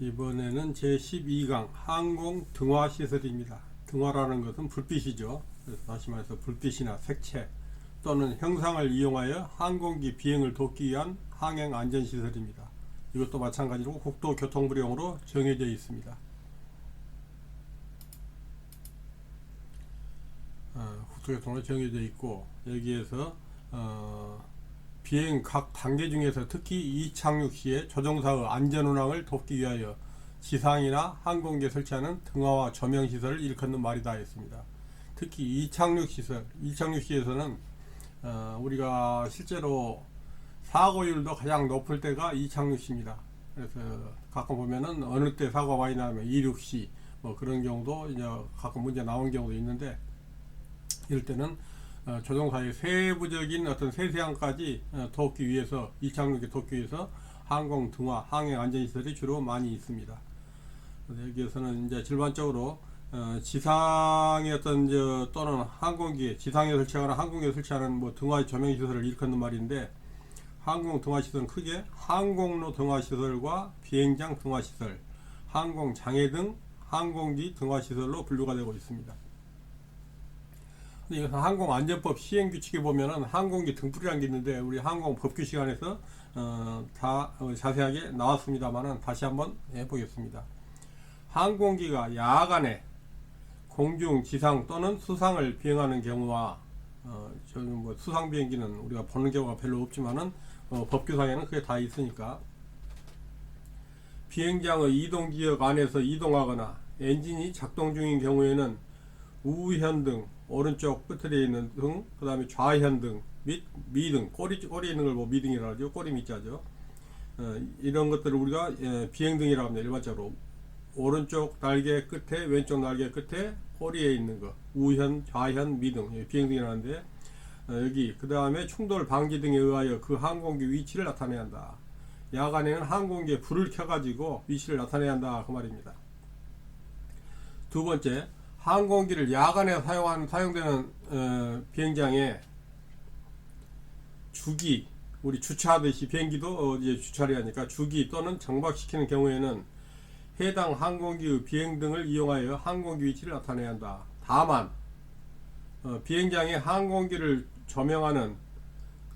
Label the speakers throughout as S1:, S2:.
S1: 이번에는 제12강 항공 등화 시설입니다. 등화라는 것은 불빛이죠. 그래서 다시 말해서 불빛이나 색채 또는 형상을 이용하여 항공기 비행을 돕기 위한 항행 안전 시설입니다. 이것도 마찬가지로 국토교통부령으로 정해져 있습니다. 어, 국토교통으로 정해져 있고 여기에서 어, 비행 각 단계 중에서 특히 이착륙 시에 조종사의 안전 운항을 돕기 위하여 지상이나 항공기에 설치하는 등화와 조명 시설을 일컫는 말이 다 했습니다. 특히 이착륙 시설, 이착륙 시에서는 어, 우리가 실제로 사고율도 가장 높을 때가 이착륙 시입니다. 그래서 가끔 보면은 어느 때 사고가 많이 나면 이륙 시, 뭐 그런 경우도 이제 가끔 문제 나온 경우도 있는데 이럴 때는 어, 조종사의 세부적인 어떤 세세함까지 어, 돕기 위해서 이착륙에 돕기 위해서 항공 등화, 항행 안전 시설이 주로 많이 있습니다. 여기에서는 이제 전반적으로 어, 지상의 어떤 저 또는 항공기 지상에 설치하거나 항공기에 설치하는 뭐 등화 조명 시설을 일컫는 말인데 항공 등화 시설은 크게 항공로 등화 시설과 비행장 등화 시설, 항공 장애 등 항공기 등화 시설로 분류가 되고 있습니다. 항공안전법 시행 규칙에 보면은 항공기 등불이라는 게 있는데 우리 항공 법규 시간에서 어, 다 어, 자세하게 나왔습니다만은 다시 한번 해보겠습니다. 항공기가 야간에 공중, 지상 또는 수상을 비행하는 경우와 어, 저는 뭐 수상 비행기는 우리가 보는 경우가 별로 없지만은 어, 법규상에는 그게 다 있으니까 비행장의 이동 지역 안에서 이동하거나 엔진이 작동 중인 경우에는 우현 등 오른쪽 끝에 있는 등, 그 다음에 좌현 등 및 미등 꼬리 꼬리에 있는 걸 뭐 미등이라 하죠. 꼬리 밑자죠. 어, 이런 것들을 우리가 예, 비행등이라고 합니다. 일반적으로 오른쪽 날개 끝에 왼쪽 날개 끝에 꼬리에 있는 거 우현, 좌현, 미등 예, 비행등이라는데 어, 여기 그 다음에 충돌 방지 등에 의하여 그 항공기 위치를 나타내야 한다. 야간에는 항공기에 불을 켜가지고 위치를 나타내야 한다 그 말입니다. 두 번째 항공기를 야간에 사용한 사용되는 어, 비행장에 주기 우리 주차하듯이 비행기도 어, 이제 주차를 하니까 주기 또는 정박시키는 경우에는 해당 항공기의 비행 등을 이용하여 항공기 위치를 나타내야 한다. 다만 어, 비행장에 항공기를 조명하는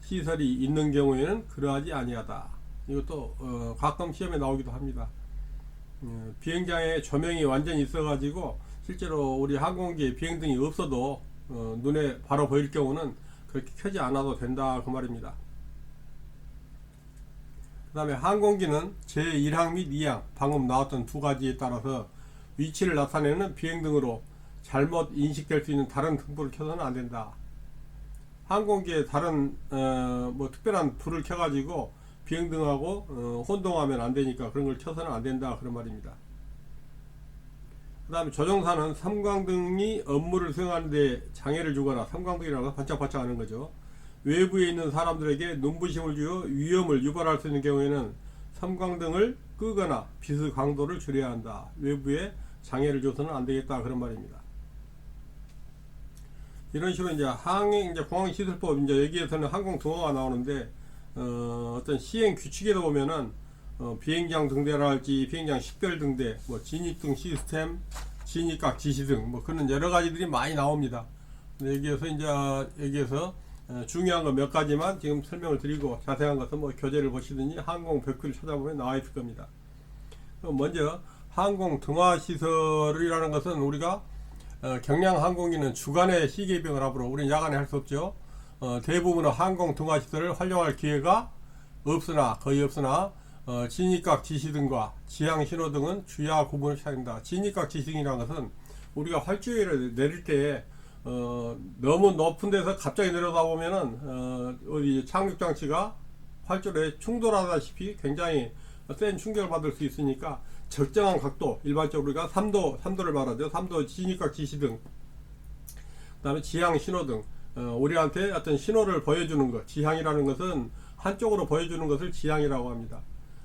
S1: 시설이 있는 경우에는 그러하지 아니하다. 이것도 어, 가끔 시험에 나오기도 합니다. 어, 비행장에 조명이 완전히 있어가지고 실제로 우리 항공기에 비행등이 없어도 어, 눈에 바로 보일 경우는 그렇게 켜지 않아도 된다 그 말입니다. 그 다음에 항공기는 제1항 및 2항 방금 나왔던 두 가지에 따라서 위치를 나타내는 비행등으로 잘못 인식될 수 있는 다른 등불을 켜서는 안 된다. 항공기에 다른 어, 뭐 특별한 불을 켜가지고 비행등하고 어, 혼동하면 안 되니까 그런 걸 켜서는 안 된다 그런 말입니다. 그 다음에 조종사는 삼광등이 업무를 수행하는데 장애를 주거나 삼광등이라고 반짝반짝 하는 거죠. 외부에 있는 사람들에게 눈부심을 주어 위험을 유발할 수 있는 경우에는 삼광등을 끄거나 빛의 강도를 줄여야 한다. 외부에 장애를 줘서는 안 되겠다. 그런 말입니다. 이런 식으로 이제 항행, 이제 공항시설법, 이제 여기에서는 항공등화가 나오는데, 어, 어떤 시행 규칙에도 보면은 어, 비행장 등대라 할지 비행장 식별 등대, 뭐 진입 등 시스템, 진입각 지시 등 뭐 그런 여러 가지들이 많이 나옵니다. 여기에서 이제 여기에서 어, 중요한 거 몇 가지만 지금 설명을 드리고 자세한 것은 뭐 교재를 보시든지 항공 백큐를 찾아보면 나와 있을 겁니다. 그럼 먼저 항공 등화 시설이라는 것은 우리가 어, 경량 항공기는 주간에 시계 비행을 하므로 우리는 야간에 할 수 없죠. 어, 대부분의 항공 등화 시설을 활용할 기회가 없으나 거의 없으나 어, 진입각 지시 등과 지향 신호 등은 주야 구분을 된다. 진입각 지시 등이라는 것은 우리가 활주해를 내릴 때 어, 너무 높은 데서 갑자기 내려다 보면은 어, 어디 착륙 장치가 활주로에 충돌하다시피 굉장히 센 충격을 받을 수 있으니까 적정한 각도 일반적으로 우리가 3도 3도를 말하죠. 3도 진입각 지시 등 그다음에 지향 신호 등 어, 우리한테 어떤 신호를 보여주는 것 지향이라는 것은 한쪽으로 보여주는 것을 지향이라고 합니다.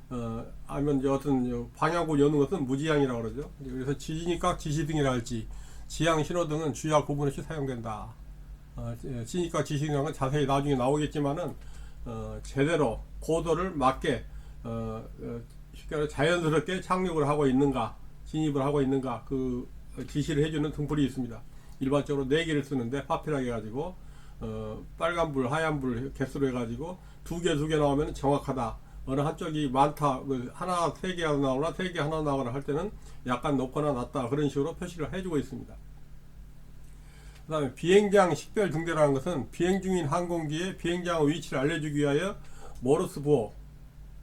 S1: 어, 아니면 어떤 방향구 여는 것은 무지향이라고 그러죠. 그래서 지진입각 지시 등이라 할지 지향 신호 등은 주야 구분 없이 사용된다. 어, 지진입각 지시 등이라는 건 자세히 나중에 나오겠지만은 어, 제대로 고도를 맞게 어, 어, 쉽게 말해 자연스럽게 착륙을 하고 있는가, 진입을 하고 있는가 그 지시를 해주는 등불이 있습니다. 일반적으로 네 개를 쓰는데 파피라게 해가지고 어, 빨간불, 하얀불 개수로 해가지고 두 개, 두 개 나오면 정확하다. 어느 한쪽이 많다, 그 하나, 세개 나오거나 세 개 하나 나오거나 할 때는 약간 높거나 낮다. 그런 식으로 표시를 해주고 있습니다. 그 다음에 비행장 식별 등대라는 것은 비행 중인 항공기의 비행장의 위치를 알려주기 위하여 모르스 부호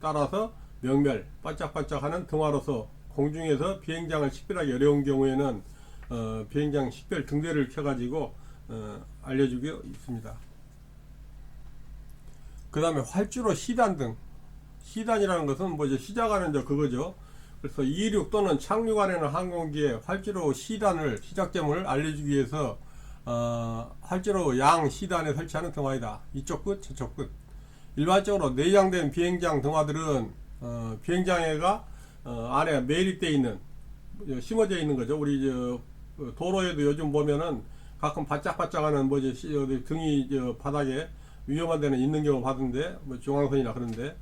S1: 따라서 명멸, 반짝반짝하는 등화로서 공중에서 비행장을 식별하기 어려운 경우에는 어, 비행장 식별 등대를 켜가지고 어, 알려주고 있습니다. 그 다음에 활주로 시단 등 시단이라는 것은 뭐 이제 시작하는 저 그거죠. 그래서 이륙 또는 착륙하려는 항공기의 활주로 시단을 시작점을 알려주기 위해서 어, 활주로 양 시단에 설치하는 등화이다. 이쪽 끝, 저쪽 끝. 일반적으로 내장된 비행장 등화들은 어, 비행장에가 어, 안에 매립되어 있는 어, 심어져 있는 거죠. 우리 저 어, 도로에도 요즘 보면은 가끔 바짝바짝하는 뭐지 등이 저 바닥에 위험한 데는 있는 경우 봤는데 뭐 중앙선이나 그런데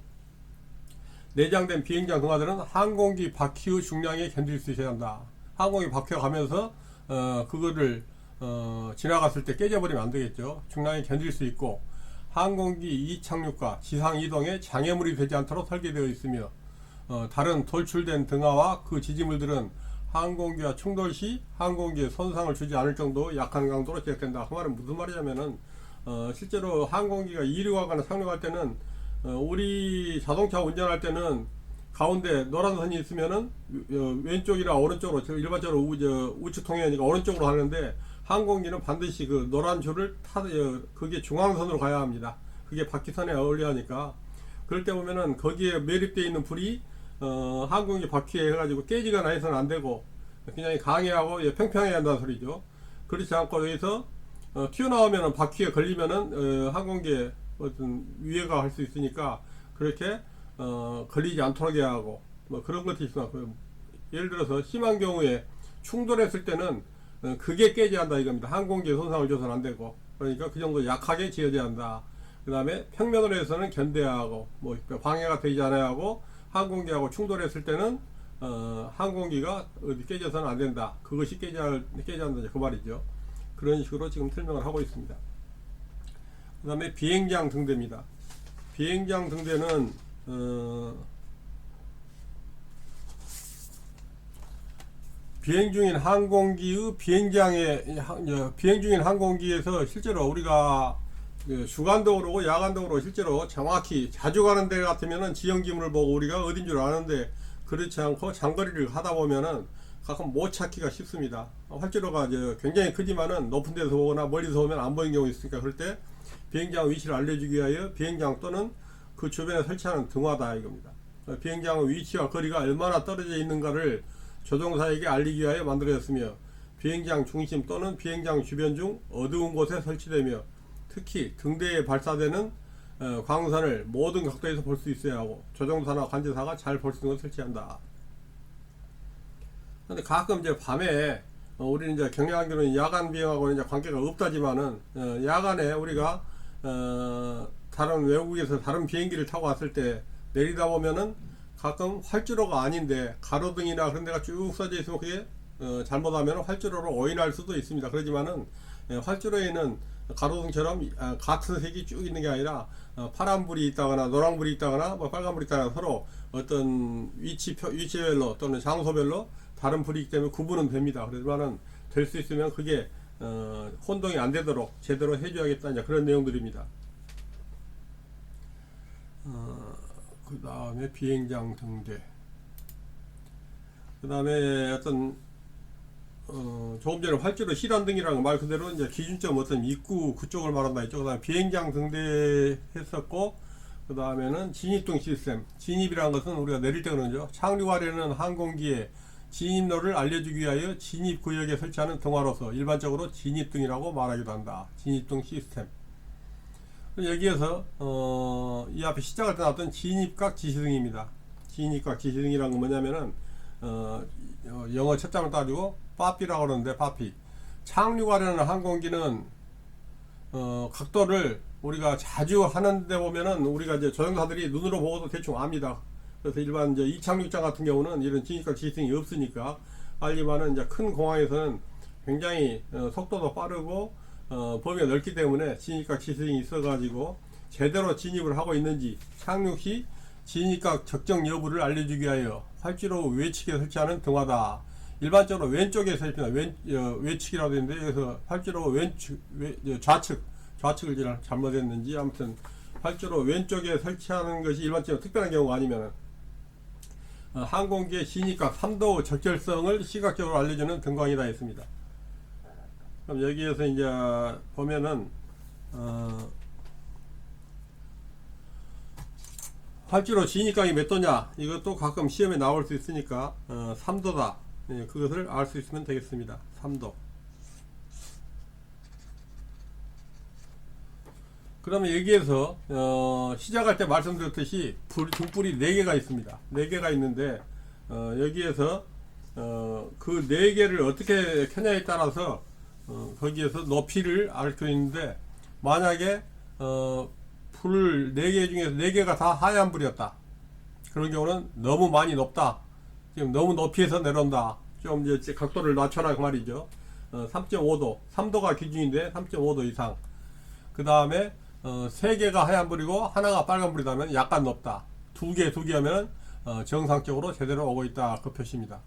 S1: 내장된 비행장 등화들은 항공기 바퀴의 중량에 견딜 수 있어야 한다. 항공기 바퀴가 가면서 어 그거를 어 지나갔을 때 깨져버리면 안 되겠죠. 중량에 견딜 수 있고 항공기 이착륙과 지상 이동에 장애물이 되지 않도록 설계되어 있으며 어, 다른 돌출된 등화와 그 지지물들은 항공기와 충돌 시 항공기에 손상을 주지 않을 정도 약한 강도로 제작된다. 그 말은 무슨 말이냐면은 어, 실제로 항공기가 이륙하거나 착륙할 때는 어, 우리 자동차 운전할 때는 가운데 노란 선이 있으면은 어, 왼쪽이나 오른쪽으로 저 일반적으로 우측 통행이니까 오른쪽으로 하는데 항공기는 반드시 그 노란 줄을 타 어, 그게 중앙선으로 가야 합니다. 그게 바퀴선에 어울려야 하니까 그럴 때 보면은 거기에 매립되어 있는 불이 어, 항공기 바퀴에 해가지고 깨지거나 해서는 안 되고 그냥 강해하고 예, 평평해야 한다는 소리죠. 그렇지 않고 여기서 어, 튀어나오면은 바퀴에 걸리면은 어, 항공기에 어떤 위해가 할 수 있으니까 그렇게 어, 걸리지 않도록 해야 하고 뭐 그런 것도 그 예를 들어서 심한 경우에 충돌했을 때는 어, 그게 깨져야 한다 이겁니다. 항공기에 손상을 줘서는 안 되고 그러니까 그 정도 약하게 지어져야 한다. 그 다음에 평면으로 해서는 견뎌야 하고 뭐 방해가 되지 않아야 하고 항공기하고 충돌했을 때는 어, 항공기가 어디 깨져서는 안 된다. 그것이 깨져 깨져야 한다 그 말이죠. 그런 식으로 지금 설명을 하고 있습니다. 그 다음에 비행장 등대입니다. 비행장 등대는 어, 비행 중인 항공기의 비행장에 하- 어, 비행 중인 항공기에서 실제로 우리가 그 주간도 그러고 야간도 그러고 실제로 정확히 자주 가는 데 같으면은 지형 지문을 보고 우리가 어딘 줄 아는데 그렇지 않고 장거리를 하다 보면은 가끔 못 찾기가 쉽습니다. 활주로가 이제 굉장히 크지만은 높은 데서 보거나 멀리서 보면 안 보이는 경우 있으니까 그럴 때 비행장 위치를 알려주기 위하여 비행장 또는 그 주변에 설치하는 등화다 이겁니다. 어, 비행장의 위치와 거리가 얼마나 떨어져 있는가를 조종사에게 알리기 위하여 만들어졌으며 비행장 중심 또는 비행장 주변 중 어두운 곳에 설치되며 특히 등대에 발사되는 어, 광선을 모든 각도에서 볼 수 있어야 하고 조종사나 관제사가 잘 볼 수 있는 곳 설치한다. 근데 가끔 이제 밤에 어, 우리는 이제 경량항공은 야간 비행하고는 이제 관계가 없다지만은 어, 야간에 우리가 어, 다른 외국에서 다른 비행기를 타고 왔을 때 내리다 보면은 가끔 활주로가 아닌데 가로등이나 그런 데가 쭉 써져 있으면 그게 어, 잘못하면 활주로로 오인할 수도 있습니다. 그렇지만은 예, 활주로에는 가로등처럼 아, 같은 색이 쭉 있는 게 아니라 어, 파란불이 있다거나 노란불이 있다거나 뭐 빨간불이 있다거나 서로 어떤 위치 표 위치별로 또는 장소별로 다른 불이 있기 때문에 구분은 됩니다. 그렇지만은 될 수 있으면 그게 어, 혼동이 안 되도록 제대로 해줘야겠다 그런 내용들입니다. 어, 그 다음에 비행장 등대. 그 다음에 어떤 어, 조금 전에 활주로 실안 등이라는 말 그대로 이제 기준점 어떤 입구 그쪽을 말한다 했죠. 그 다음에 비행장 등대 했었고, 그 다음에는 진입등 시스템. 진입이라는 것은 우리가 내릴 때 그러죠. 착륙하려는 항공기의 진입로를 알려주기 위하여 진입구역에 설치하는 등화로서 일반적으로 진입등이라고 말하기도 한다. 진입등 시스템. 여기에서 어, 이 앞에 시작할 때 나왔던 진입각 지시등입니다. 진입각 지시등이란 건 뭐냐면은 어, 어, 영어 첫장을 따지고 빠삐라고 그러는데 빠삐 착륙하려는 항공기는 어, 각도를 우리가 자주 하는데 보면은 우리가 이제 조종사들이 눈으로 보고도 대충 압니다. 그래서 일반 이제 이착륙장 같은 경우는 이런 진입각 지승이 없으니까 알지만은 이제 큰 공항에서는 굉장히 어, 속도도 빠르고 어, 범위가 넓기 때문에 진입각 지승이 있어가지고 제대로 진입을 하고 있는지 착륙 시 진입각 적정 여부를 알려주기 위하여 활주로 외측에 설치하는 등화다. 일반적으로 왼쪽에 설치나 왼 어, 외측이라고 되는데 여기서 활주로 왼측 외, 어, 좌측 좌측을 잘못했는지 아무튼 활주로 왼쪽에 설치하는 것이 일반적으로 특별한 경우가 아니면은 어, 항공기의 진입각 3도 적절성을 시각적으로 알려주는 등광이다 했습니다. 그럼 여기에서 이제 보면은 어, 활주로 진입각이 몇 도냐? 이것도 가끔 시험에 나올 수 있으니까 어, 3도다. 예, 그것을 알 수 있으면 되겠습니다. 3도 그러면 여기에서 어, 시작할 때 말씀드렸듯이 불, 등불이 4개가 있습니다 4개가 있는데 어, 여기에서 어, 그 4개를 어떻게 켜냐에 따라서 어, 거기에서 높이를 알 수 있는데 만약에 어, 불 4개 중에서 4개가 다 하얀 불이었다. 그런 경우는 너무 많이 높다. 지금 너무 높이에서 내려온다. 좀 이제 각도를 낮춰라 그 말이죠. 어, 3.5도, 3도가 기준인데 3.5도 이상. 그 다음에 어, 3개가 하얀 불이고 하나가 빨간 불이라면 약간 높다. 두 개, 두 개 하면 어, 정상적으로 제대로 오고 있다. 그 표시입니다.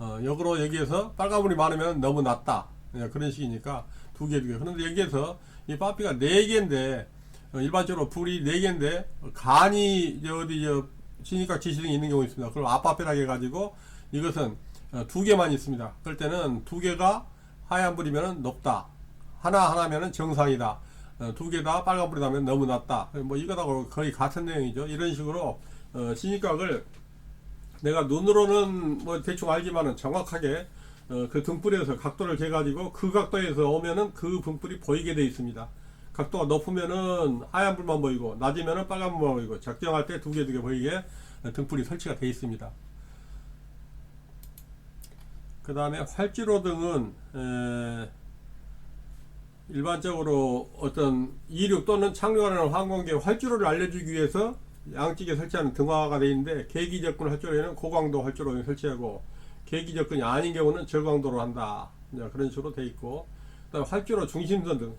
S1: 어, 역으로 여기에서 빨간불이 많으면 너무 낮다. 예, 그런 식이니까 두 개, 두 개. 그런데 여기에서 이 빠삐가 네 개인데 어, 일반적으로 불이 네 개인데 간이 어디 저 진입각 지시등이 있는 경우 있습니다. 그럼 아빠빼라고 해가지고 이것은 어, 두 개만 있습니다. 그럴 때는 두 개가 하얀 불이면 높다. 하나 하나면은 정상이다. 어, 두개 다 빨간 불이 나면 너무 낮다. 뭐 이거하고 거의 같은 내용이죠. 이런 식으로 어, 진입각을 내가 눈으로는 뭐 대충 알지만은 정확하게 어, 그 등불에서 각도를 재가지고 그 각도에서 오면은 그 등불이 보이게 되어 있습니다. 각도가 높으면은 하얀 불만 보이고 낮으면은 빨간 불만 보이고 적정할 때 두 개 두 개 보이게 등불이 설치가 되어 있습니다. 그 다음에 활주로 등은 에, 일반적으로 어떤 이륙 또는 착륙하는 항공기의 활주로를 알려주기 위해서 양쪽에 설치하는 등화가 되어 있는데 계기 접근 활주로에는 고강도 활주로를 설치하고 계기 접근이 아닌 경우는 저강도로 한다. 그런 식으로 되어 있고 그다음에 활주로 중심선 등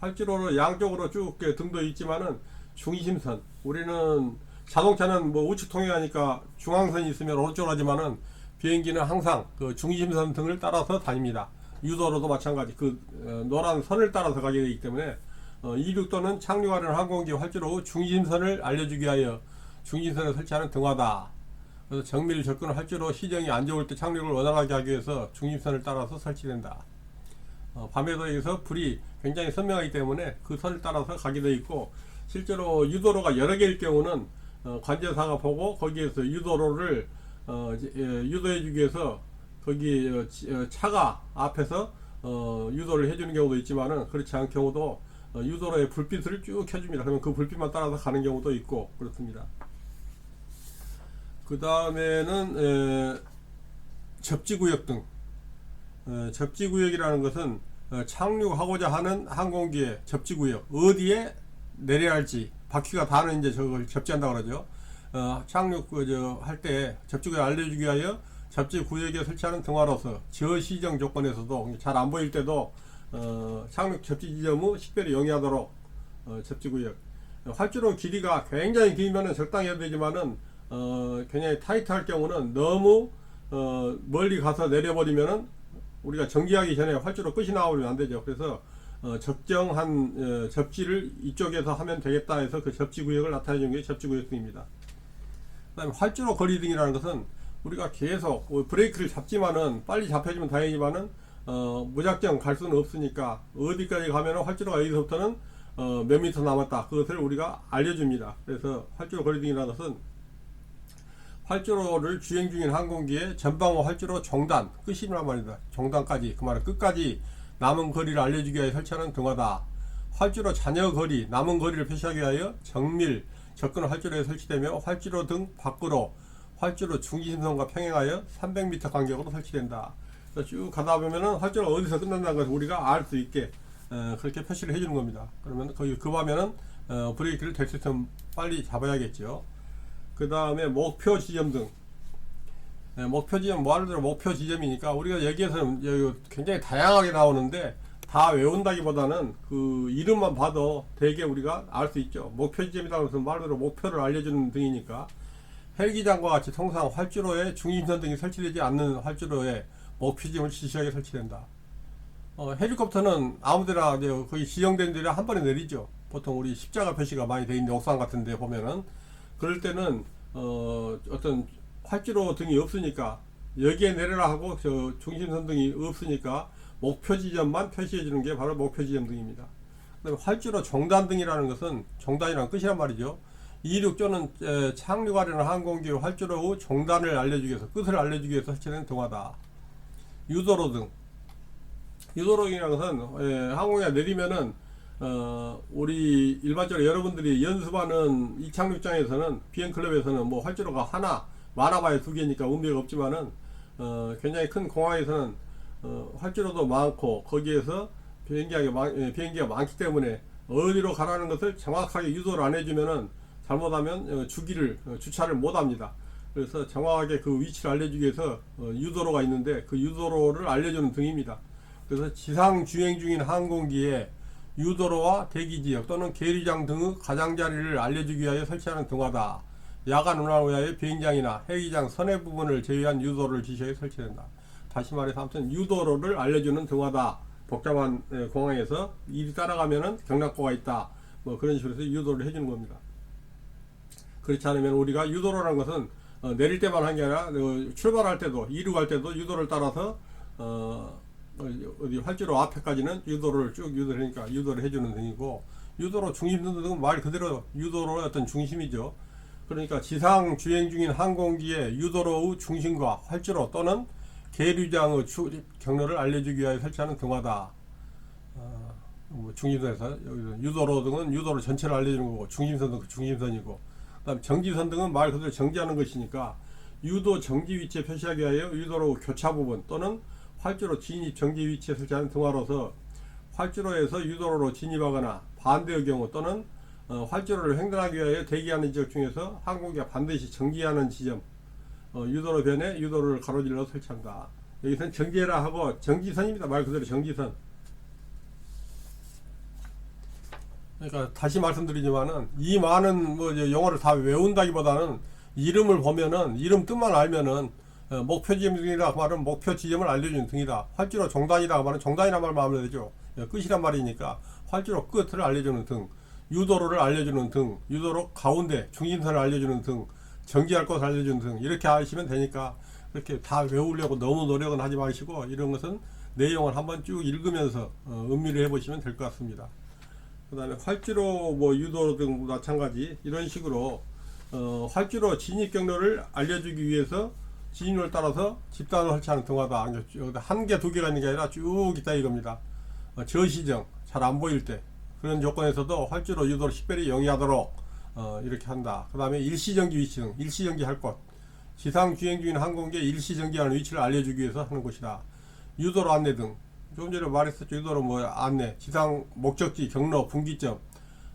S1: 활주로로 양쪽으로 쭉 등도 있지만은 중심선 우리는 자동차는 뭐 우측 통행하니까 중앙선이 있으면 오른쪽으로 하지만은 비행기는 항상 그 중심선 등을 따라서 다닙니다. 유도로도 마찬가지 그 어, 노란 선을 따라서 가게 되기 때문에 어, 이륙 또는 착륙하는 항공기 활주로 중심선을 알려주기 위하여 중심선을 설치하는 등화다. 그래서 정밀 접근을 활주로 시정이 안 좋을 때 착륙을 원활하게 하기 위해서 중심선을 따라서 설치된다. 어, 밤에도 여기서 불이 굉장히 선명하기 때문에 그 선을 따라서 가게 되어 있고 실제로 유도로가 여러 개일 경우는 어, 관제사가 보고 거기에서 유도로를 예, 유도해 주기 위해서 거기 어, 지- 어, 차가 앞에서 어, 유도를 해주는 경우도 있지만은 그렇지 않은 경우도 어, 유도로의 불빛을 쭉 켜줍니다. 그러면 그 불빛만 따라서 가는 경우도 있고 그렇습니다. 그 다음에는 접지구역 등 어, 접지구역이라는 것은 어, 착륙하고자 하는 항공기의 접지구역 어디에 내려야 할지 바퀴가 닿는 이제 저걸 접지한다 그러죠. 어, 착륙 그저할 때 접지구역 알려주기 위하여 접지구역에 설치하는 등화로서 저시정 조건에서도 잘 안 보일 때도 어, 착륙 접지 지점의 식별에 용이하도록 어, 접지 구역 활주로 길이가 굉장히 길면은 적당히 해야 되지만은 어, 굉장히 타이트할 경우는 너무 어, 멀리 가서 내려버리면은 우리가 정지하기 전에 활주로 끝이 나오면 안 되죠. 그래서 어, 적정한 어, 접지를 이쪽에서 하면 되겠다 해서 그 접지 구역을 나타내 주는 게 접지 구역 등입니다. 그다음에 활주로 거리 등이라는 것은 우리가 계속 어, 브레이크를 잡지만은 빨리 잡혀주면 다행이지만은 어, 무작정 갈 수는 없으니까 어디까지 가면은 활주로가 여기서부터는 어, 몇 미터 남았다. 그것을 우리가 알려줍니다. 그래서 활주로 거리 등이라는 것은 활주로를 주행 중인 항공기의 전방호 활주로 종단 끝이란 말이다. 종단까지 그 말은 끝까지 남은 거리를 알려주기 위해 설치하는 등화다. 활주로 잔여 거리 남은 거리를 표시하기 위하여 정밀 접근 활주로에 설치되며 활주로 등 밖으로 활주로 중심선과 평행하여 300m 간격으로 설치된다. 쭉 가다 보면은 활주로가 어디서 끝난다는 것을 우리가 알 수 있게 어, 그렇게 표시를 해주는 겁니다. 그러면 거기 그 화면은 어, 브레이크를 될 수 있으면 빨리 잡아야겠죠. 그 다음에 목표 지점 등. 예, 목표 지점, 뭐 하는 대로 목표 지점이니까 우리가 여기에서는 여기 굉장히 다양하게 나오는데 다 외운다기보다는 그 이름만 봐도 대개 우리가 알 수 있죠. 목표 지점이라고 해서 말 그대로 목표를 알려주는 등이니까 헬기장과 같이 통상 활주로에 중심선 등이 설치되지 않는 활주로에 목표 지점을 지시하게 설치된다. 어, 헬리콥터는 아무데나 거기 지정된 데를 한 번에 내리죠. 보통 우리 십자가 표시가 많이 돼 있는 옥상 같은 데 보면은 그럴 때는 어, 어떤 활주로 등이 없으니까 여기에 내려라 하고 저 중심선 등이 없으니까 목표 지점만 표시해 주는 게 바로 목표 지점 등입니다. 활주로 종단 등이라는 것은 종단이라는 끝이란 말이죠. 이륙 또는 에, 착륙하려는 항공기 활주로 후 종단을 알려주기 위해서 끝을 알려주기 위해서 설치된 동화다. 유도로 등 유도로이라는 것은 예, 항공기가 내리면은 어, 우리 일반적으로 여러분들이 연습하는 이착륙장에서는 비행클럽에서는 뭐 활주로가 하나 많아봐야 두 개니까 의미가 없지만은 어, 굉장히 큰 공항에서는 어, 활주로도 많고 거기에서 비행기가, 비행기가 많기 때문에 어디로 가라는 것을 정확하게 유도를 안 해주면은 잘못하면 어, 주기를 어, 주차를 못합니다. 그래서 정확하게 그 위치를 알려주기 위해서 어, 유도로가 있는데 그 유도로를 알려주는 등입니다. 그래서 지상 주행 중인 항공기에 유도로와 대기지역 또는 계류장 등의 가장자리를 알려주기 위하여 설치하는 등화다. 야간 운항을 위하여 비행장이나 헬기장 선해 부분을 제외한 유도를 지시하여 설치된다. 다시 말해서 아무튼 유도로를 알려주는 등화다. 복잡한 에, 공항에서 일이 따라가면은 경락고가 있다. 뭐 그런 식으로 해서 유도를 해주는 겁니다. 그렇지 않으면 우리가 유도로라는 것은 어, 내릴 때만 한 게 아니라 어, 출발할 때도 이륙할 때도 유도를 따라서 어, 어, 어디 활주로 앞에까지는 유도를 쭉 유도를 하니까 유도를 해주는 등이고 유도로 중심 등은 말 그대로 유도로의 어떤 중심이죠. 그러니까 지상 주행 중인 항공기의 유도로의 중심과 활주로 또는 계류장의 출입 경로를 알려주기 위하여 설치하는 등화다. 어, 뭐 중심선에서 유도로 등은 유도로 전체를 알려주는 거고 중심선은 그 중심선이고 그다음 정지선 등은 말 그대로 정지하는 것이니까 유도 정지 위치에 표시하기 위하여 유도로 교차 부분 또는 활주로 진입 정지 위치에 설치하는 등화로서 활주로에서 유도로로 진입하거나 반대의 경우 또는 어, 활주로를 횡단하기 위하여 대기하는 지역 중에서 항공기가 반드시 정지하는 지점 어, 유도로 변해 유도를 가로질러 설치한다. 여기서는 정지해라 하고 정지선입니다. 말 그대로 정지선. 그러니까 다시 말씀드리지만은 이 많은 뭐 영어를 다 외운다기보다는 이름을 보면은 이름 뜻만 알면은 어, 목표 지점이라 말은 목표 지점을 알려주는 등이다. 활주로 종단이라 말은 종단이란 말만 하면 되죠. 예, 끝이란 말이니까 활주로 끝을 알려주는 등, 유도로를 알려주는 등, 유도로 가운데 중심선을 알려주는 등, 정지할 것을 알려주는 등 이렇게 하시면 되니까 그렇게 다 외우려고 너무 노력은 하지 마시고 이런 것은 내용을 한번 쭉 읽으면서 어, 음미를 해보시면 될 것 같습니다. 그 다음에 활주로 뭐 유도로 등 마찬가지 이런 식으로 어, 활주로 진입 경로를 알려주기 위해서 진입을 따라서 집단을 설치하는 등화다. 한 개, 두 개가 있는 게 아니라 쭉 있다 이겁니다. 어, 저시정 잘 안 보일 때 그런 조건에서도 활주로 유도를 식별이 영위하도록 어, 이렇게 한다. 그 다음에 일시정지 위치 등 일시정지 할 곳. 지상 주행 중인 항공기에 일시정지하는 위치를 알려주기 위해서 하는 것이다. 유도로 안내 등. 조금 전에 말했었죠. 유도로 뭐 안내, 지상 목적지, 경로, 분기점.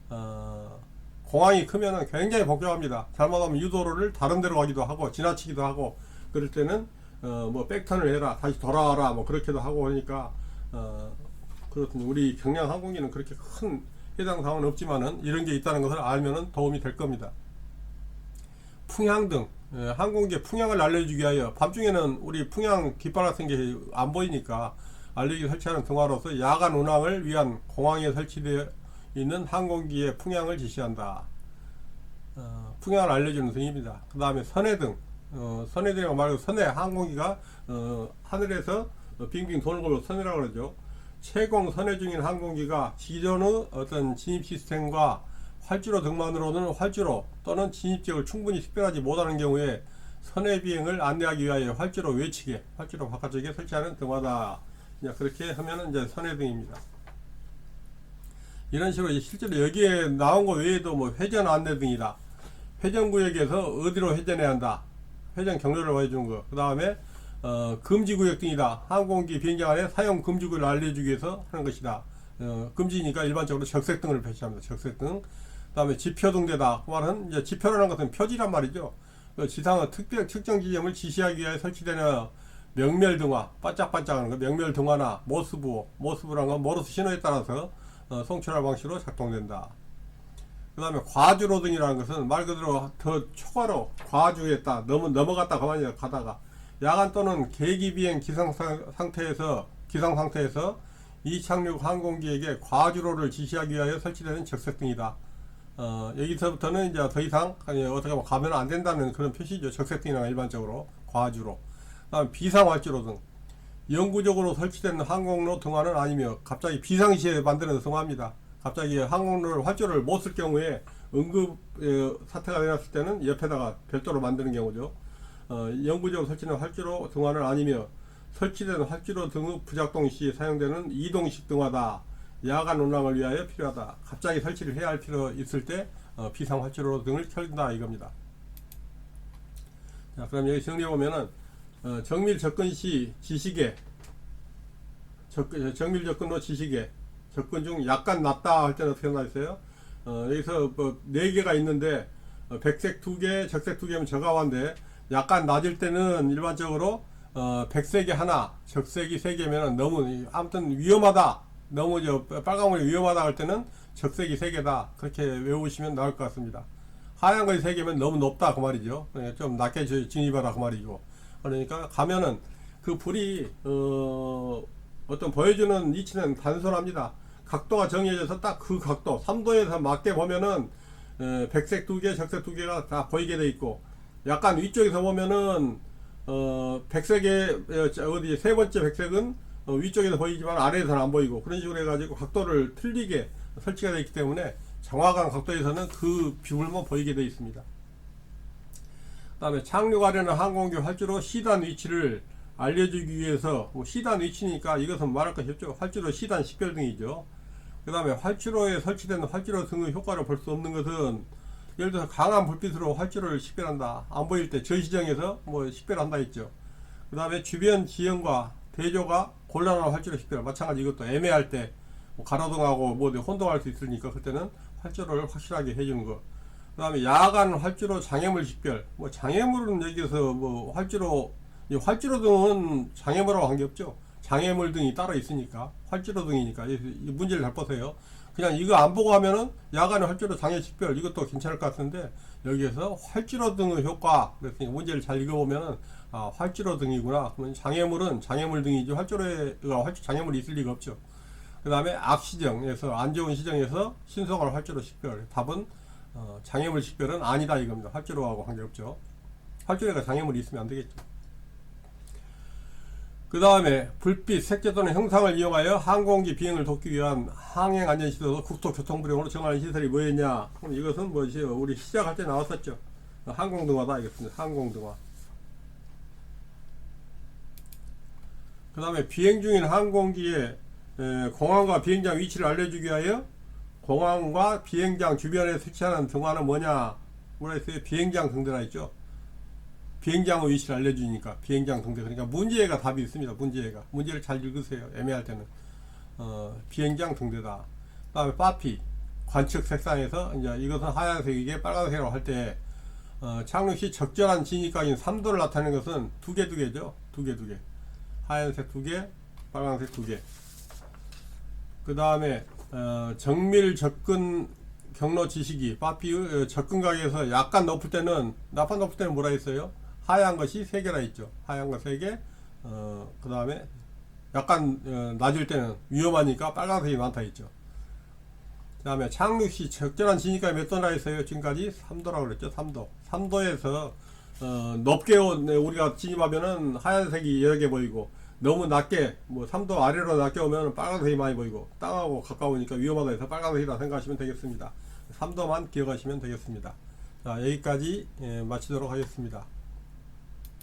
S1: 어, 공항이 크면은 굉장히 복잡합니다. 잘못하면 유도로를 다른 데로 가기도 하고 지나치기도 하고 그럴 때는 어, 뭐 백턴을 해라 다시 돌아와라 뭐 그렇게도 하고 하니까 어, 그렇군 우리 경량 항공기는 그렇게 큰 해당 사항은 없지만은 이런 게 있다는 것을 알면은 도움이 될 겁니다. 풍향 등 예, 항공기의 풍향을 알려주기 위하여 밤중에는 우리 풍향 깃발 같은 게 안 보이니까 알려주기 설치하는 등화로서 야간 운항을 위한 공항에 설치되어 있는 항공기의 풍향을 지시한다. 어, 풍향을 알려주는 등입니다. 그 다음에 선해등 어, 선해등이라고 말고 선해 항공기가 어, 하늘에서 어, 빙빙 도는 걸로 선해라고 그러죠. 채공 선해 중인 항공기가 기존의 어떤 진입 시스템과 활주로 등만으로는 활주로 또는 진입 지역을 충분히 식별하지 못하는 경우에 선해 비행을 안내하기 위하여 활주로 외측에 활주로 바깥쪽에 설치하는 등화다. 이제 그렇게 하면은 이제 선해 등입니다. 이런 식으로 실제로 여기에 나온 거 외에도 뭐 회전 안내 등이다. 회전 구역에서 어디로 회전해야 한다. 회전 경로를 보여주는 거. 그 다음에 어, 금지 구역 등이다. 항공기 비행장 안에 사용 금지 구역을 알려주기 위해서 하는 것이다. 어, 금지니까 일반적으로 적색 등을 표시합니다. 적색 등. 그 다음에 지표 등대다. 그 말은 이제 지표라는 것은 표지란 말이죠. 그 지상의 특별 특정 지점을 지시하기 위해 설치되는 명멸 등화, 반짝반짝하는 거 명멸 등화나 모스부, 모스부라는 건 모르스 신호에 따라서 어, 송출할 방식으로 작동된다. 그 다음에 과주로등이라는 것은 말 그대로 더 초과로 과주했다, 넘어, 넘어갔다 가만히 가다가 야간 또는 계기 비행 기상 상- 상태에서 기상 상태에서 이착륙 항공기에게 과주로를 지시하기 위하여 설치되는 적색등이다. 어, 여기서부터는 이제 더 이상 어떻게 보면 가면 안 된다는 그런 표시죠. 적색등이나 일반적으로 과주로. 그다음 비상활주로 등. 영구적으로 설치된 항공로 등화는 아니며 갑자기 비상시에 만드는 등화입니다. 갑자기 항공로를 활주로를 못 쓸 경우에 응급 에, 사태가 일어났을 때는 옆에다가 별도로 만드는 경우죠. 어, 영구적으로 설치된 활주로 등화는 아니며 설치된 활주로 등의 부작동 시 사용되는 이동식 등화다. 야간 운항을 위하여 필요하다. 갑자기 설치를 해야 할 필요 있을 때 어, 비상 활주로 등을 켜준다 이겁니다. 자, 그럼 여기 정리해 보면은 어, 정밀 접근 시 지시계 접근, 정밀 접근로 지시계 접근 중 약간 낮다 할 때는 어떻게 나있어요? 어, 여기서 뭐네 개가 있는데 어, 백색 두 개, 적색 두 개면 저가화인데 약간 낮을 때는 일반적으로 어, 백색이 하나, 적색이 세 개면 너무 이- 아무튼 위험하다. 너무 저 빨간물이 위험하다 할 때는 적색이 세 개다. 그렇게 외우시면 나을 것 같습니다. 하얀 거이 세 개면 너무 높다 그 말이죠. 그러니까 좀 낮게 저- 진입하라 그 말이고. 그러니까 가면은 그 불이 어, 어떤 보여주는 위치는 단순합니다. 각도가 정해져서 딱 그 각도 3도에서 맞게 보면은 에, 백색 두 개, 적색 두 개가 다 보이게 돼 있고 약간 위쪽에서 보면은 어, 백색의 어, 저, 어디 세 번째 백색은 어, 위쪽에서 보이지만 아래에서는 안 보이고 그런 식으로 해가지고 각도를 틀리게 설치가 되어 있기 때문에 정확한 각도에서는 그 비율만 보이게 되어 있습니다. 그다음에 착륙하려는 항공기 활주로 시단 위치를 알려주기 위해서 뭐 시단 위치니까 이것은 말할 것이 없죠. 활주로 시단 식별 등이죠. 그 다음에 활주로에 설치된 활주로 등의 효과를 볼 수 없는 것은 예를 들어서 강한 불빛으로 활주로를 식별한다. 안 보일 때 저시정에서 뭐 식별한다 했죠. 그 다음에 주변 지형과 대조가 곤란한 활주로 식별. 마찬가지 이것도 애매할 때 뭐 가로등하고 뭐 혼동할 수 있으니까 그때는 활주로를 확실하게 해주는 거. 그 다음에 야간 활주로 장애물 식별. 뭐 장애물은 여기서 뭐 활주로, 이 활주로 등은 장애물하고 관계없죠. 장애물 등이 따로 있으니까. 활주로 등이니까. 이, 이 문제를 잘 보세요. 그냥 이거 안 보고 하면은 야간 활주로 장애 식별 이것도 괜찮을 것 같은데 여기에서 활주로 등의 효과 그래서 이 문제를 잘 읽어보면은 아 활주로 등이구나 그러면 장애물은 장애물 등이지 활주로에 활주 장애물이 있을 리가 없죠 그 다음에 악시정에서 안 좋은 시정에서 신속한 활주로 식별 답은 어, 장애물 식별은 아니다 이겁니다 활주로하고 관계없죠 활주로가 장애물이 있으면 안 되겠죠 그 다음에 불빛, 색재 또는 형상을 이용하여 항공기 비행을 돕기 위한 항행 안전 시설도 국토교통부령으로 정하는 시설이 뭐였냐? 그럼 이것은 뭐지? 우리 시작할 때 나왔었죠. 항공등화다 이겠습니다. 항공등화. 그 다음에 비행 중인 항공기에 에, 공항과 비행장 위치를 알려주기 위하여 공항과 비행장 주변에 설치하는 등화는 뭐냐? 뭐라 했어요? 비행장 등대라 했죠. 비행장의 위치를 알려주니까 비행장 등대 그러니까 문제가 답이 있습니다. 문제가 문제를 잘 읽으세요. 애매할 때는 어, 비행장 등대다. 그다음에 빠피 관측 색상에서 이제 이것은 하얀색이게 빨간색으로 할때 어, 착륙 시 적절한 진입각인 3도를 나타내는 것은 두 개 두 개죠. 두 개 두 개. 하얀색 두 개, 빨간색 두 개. 그 다음에 어, 정밀 접근 경로 지시기 빠피의 어, 접근 각에서 약간 높을 때는 나판 높을 때는 뭐라 했어요? 하얀 것이 세 개라 했죠. 하얀 거 세 개. 어, 그 다음에 약간 어, 낮을 때는 위험하니까 빨간색이 많다 했죠. 그 다음에 착륙 시 적절한 진입각이 몇 도나 했어요? 지금까지 3도라고 그랬죠. 3도. 3도에서 어, 높게 온- 네, 우리가 진입하면은 하얀색이 여러 개 보이고 너무 낮게 뭐 3도 아래로 낮게 오면 빨간색이 많이 보이고 땅하고 가까우니까 위험하다 해서 빨간색이다 생각하시면 되겠습니다. 3도만 기억하시면 되겠습니다. 자 여기까지 예, 마치도록 하겠습니다.